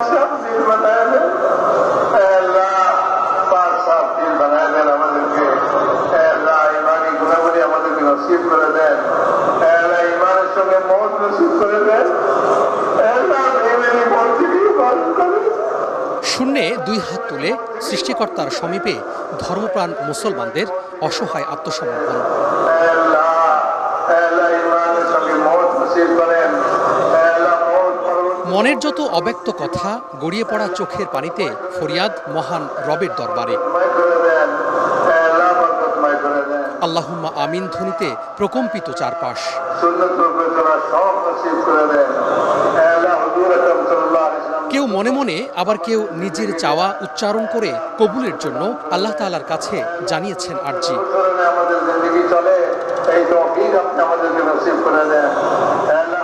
सब শূন্যে দুই হাত তুলে সৃষ্টিকর্তার সমীপে ধর্মপ্রাণ মুসলমানদের অসহায় আত্মসমর্পণ। সঙ্গে করে। মনের যত অব্যক্ত কথা গড়িয়ে পড়া চোখের পানিতে ফরিয়াদ মহান রবের দরবারে। আল্লাহুম্মা আমিন ধ্বনিতে প্রকম্পিত চারপাশ। কেউ মনে মনে আবার কেউ নিজের চাওয়া উচ্চারণ করে কবুলের জন্য আল্লাহ তাআলার কাছে জানিয়েছেন আর্জি। আমাদের চলে এই আমাদেরকে করে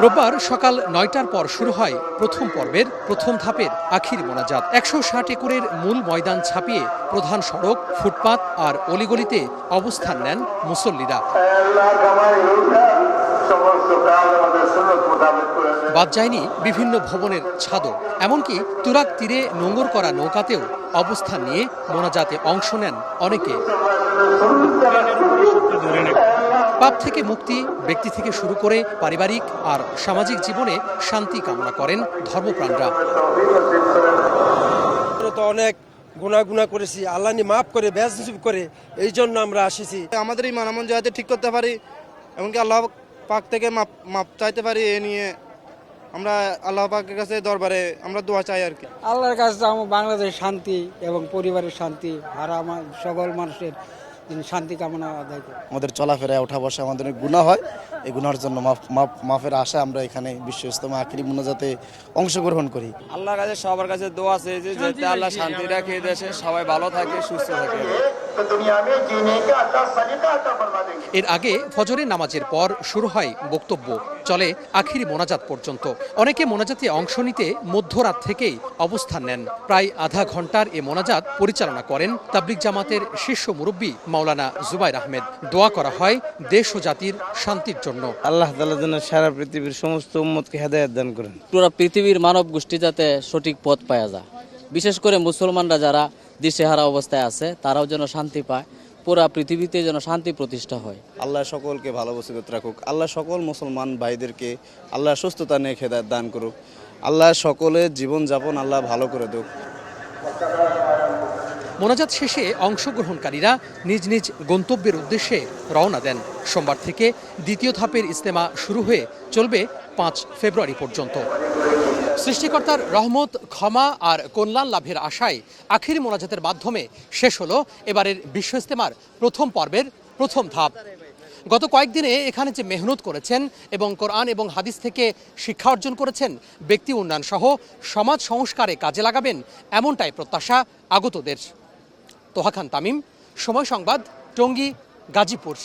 রোববার সকাল নয়টার পর শুরু হয় প্রথম পর্বের প্রথম ধাপের আখির মোনাজাত। একশো ষাট একরের মূল ময়দান ছাপিয়ে প্রধান সড়ক, ফুটপাত আর অলিগলিতে অবস্থান নেন মুসল্লিরা। বাদ যায়নি বিভিন্ন ভবনের ছাদও। এমনকি তুরাক তীরে নোঙর করা নৌকাতেও অবস্থান নিয়ে মোনাজাতে অংশ নেন অনেকে। পাপ থেকে মুক্তি ব্যক্তি থেকে শুরু করে পারিবারিক আর সামাজিক জীবনে শান্তি কামনা করেন ধর্মপ্রাণরা। তো অনেক গুণা গুণা করেছি আল্লাহ মাফ করে ব্যাস করে এই জন্য আমরা আসিছি। আমাদের এই মানামন যাতে ঠিক করতে পারি এমনকি আল্লাহ পাক থেকে মাপ মাপ চাইতে পারি এ নিয়ে আমরা আল্লাহ পাকের কাছে দরবারে আমরা দোয়া চাই আর কি। আল্লাহর কাছে আমার বাংলাদেশ শান্তি এবং পরিবারের শান্তি আর আমার সকল মানুষের শান্তি কামনা আদায় করি আমাদের চলাফেরায় ওঠা বসা আমাদের অনেক গুণা হয়। এই গুনার জন্য মাফ মাফ মাফের আশা আমরা এখানে বিশ্ব ইস্তমা আখিরি মুনাজাতে অংশগ্রহণ করি। আল্লাহর কাছে সবার কাছে দোয়া আছে যে যাতে আল্লাহ শান্তি রাখে দেশে সবাই ভালো থাকে সুস্থ থাকে। এর আগে ফজরের নামাজের পর শুরু হয় বক্তব্য। চলে আখিরি মোনাজাত পর্যন্ত। অনেকে মোনাজাতে অংশ নিতে মধ্যরাত থেকেই অবস্থান নেন। প্রায় আধা ঘণ্টার এ মোনাজাত পরিচালনা করেন তাবলিক জামাতের শীর্ষ মুরব্বী মাওলানা জুবাইর আহমেদ। দোয়া করা হয় দেশ ও জাতির শান্তির জন্য। আল্লাহ তালা যেন সারা পৃথিবীর সমস্ত উম্মতকে হেদায়ত দান করেন। পুরো পৃথিবীর মানব গোষ্ঠী যাতে সঠিক পথ পাওয়া যায়। বিশেষ করে মুসলমানরা যারা দিশেহারা অবস্থায় আছে তারাও যেন শান্তি পায়। পুরা পৃথিবীতে যেন শান্তি প্রতিষ্ঠা হয়। আল্লাহ সকলকে ভালো বসিবত রাখুক। আল্লাহ সকল মুসলমান ভাইদেরকে আল্লাহ সুস্থতা নিয়ে খেদার দান করুক। আল্লাহ সকলের জীবনযাপন আল্লাহ ভালো করে দেখ মোনাজাত শেষে অংশগ্রহণকারীরা নিজ নিজ গন্তব্যের উদ্দেশ্যে রওনা দেন। সোমবার থেকে দ্বিতীয় ধাপের ইস্তেমা শুরু হয়ে চলবে পাঁচ ফেব্রুয়ারি পর্যন্ত। সৃষ্টিকর্তার রহমত, ক্ষমা আর কল্যাণ লাভের আশায় আখির মোনাজাতের মাধ্যমে শেষ হলো এবারের বিশ্ব ইস্তেমার প্রথম পর্বের প্রথম ধাপ। গত কয়েকদিনে এখানে যে মেহনত করেছেন এবং কোরআন এবং হাদিস থেকে শিক্ষা অর্জন করেছেন, ব্যক্তি উন্নয়ন সহ সমাজ সংস্কারে কাজে লাগাবেন এমনটাই প্রত্যাশা আগতদের। তোহা খান তামিম, সময় সংবাদ, টঙ্গী, গাজীপুর।